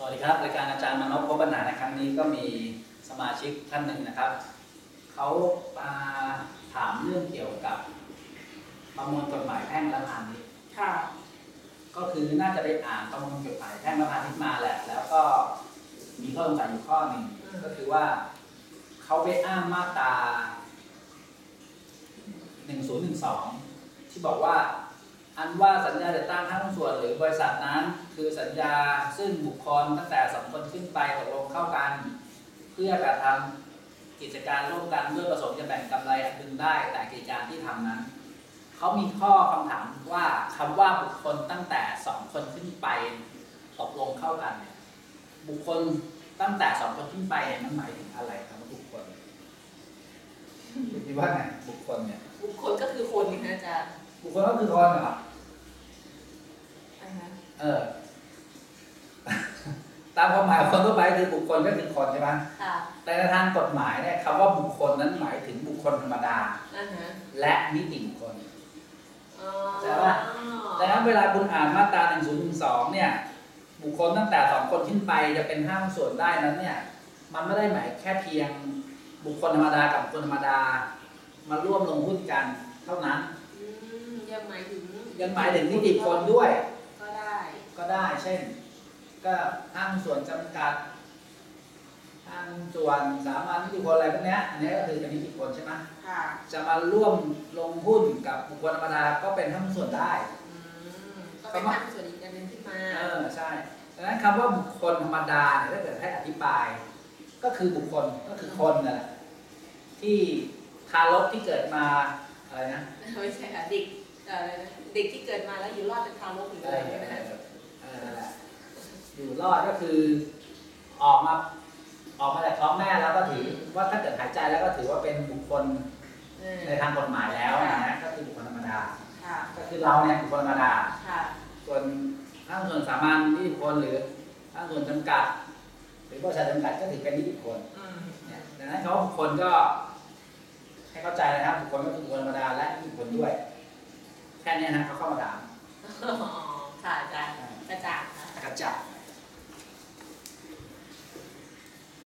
สวัสดีครับรายการอาจารย์มานพพบปัญหาในครั้งนี้ก็มีสมาชิกท่านหนึ่งนะครับ เขามาถามเรื่องเกี่ยวกับประมวลกฎหมายแพ่งและพาณิชย์ค่ะก็คือน่าจะได้อ่านประมวลกฎหมายแพ่งและพาณิชย์มาแหละ แล้วก็มีข้อสงสัยอยู่ข้อหนึ่งอืมก็คือว่าเขาไปอ้างมาตรา1012 ที่บอกว่า อันว่าสัญญาจะตั้งห้างหุ้นส่วนหรือบริษัทนั้น คือสัญญาซึ่งบุคคลตั้งแต่สองคนขึ้นไปตกลงเข้ากัน เพื่อกระทำกิจการร่วมกันด้วยประสงค์จะแบ่งกำไรอันพึงได้แต่กิจการที่ทำนั้นเขามีข้อคำถามว่าคำว่าบุคคลตั้งแต่สองคนขึ้นไปตกลงเข้ากันเนี่ยบุคคลตั้งแต่สองคนขึ้นไปเนี่ยมันหมายถึงอะไรครับว่าบุคคลคุณคิดว่าไงบุคคลเนี่ยบุคคลก็คือคนนี่นะอาจารย์บุคคลก็คือคนเหรออ่าฮะ เออ ตามความหมายของคนทั่วไปคือบุคคลก็คือคนใช่ไหมค่ะแต่ในทางกฎหมายเนี่ยคำว่าบุคคลนั้นหมายถึงบุคคลธรรมดา อ่าฮะและนิติบุคคล อ๋อแต่ว่า ดังนั้นเวลาคุณอ่านมาตรา 1012 เนี่ย บุคคลตั้งแต่สองคนขึ้นไปจะเป็นห้างส่วนได้นั้นเนี่ย มันไม่ได้หมายแค่เพียงบุคคลธรรมดากับบุคคลธรรมดา มาร่วมลงหุ้นกันเท่านั้น อืมยังหมายถึงยังหมายถึงนิติบุคคลด้วยก็ได้ ก็ได้ เช่น ก็ห้างส่วนจำกัดห้างส่วนสามัญนิติบุคคลอะไรพวกเนี้ยอันนี้ก็คือเป็นนิติบุคคลใช่ไหมค่ะจะมาร่วมลงหุ้นกับบุคคลธรรมดาก็เป็นห้างส่วนได้อืมก็เป็นทางส่วนอีกอันหนึงขึ้นมาเออใช่ดังนั้นคำว่าบุคคลธรรมดาเนี่ยถ้าเกิดให้อธิบาย ก็คือบุคคลก็คือคนนั่นแหละที่ทารกที่เกิดมาอะไรนะไม่ใช่ค่ะเด็กเอ่อเด็กที่เกิดมาแล้วอยู่รอดเป็นทารกหรือเออะไรอเนี่ยนะ อยู่รอดก็คือออกมาออกมาจากท้องแม่แล้วก็ถือว่าถ้าเกิดหายใจแล้วก็ถือว่าเป็นบุคคลในทางกฎหมายแล้วนะก็คือบุคคลธรรมดาก็คือเราเนี่ยบุคคลธรรมดาส่วนทั้งส่วนสามัญนิติบุคคลหรือทั้งส่วนจำกัด หรือบริษัทจำกัดก็ถือเป็นนิติบุคคลดังนั้นเขาบุคคลก็ให้เข้าใจนะครับบุคคลก็คือบุคคลธรรมดาและนิติบุคคลด้วยแค่นี้นะเขาเข้ามาถามค่ะอาจารย์กระจ่างกระจ่าง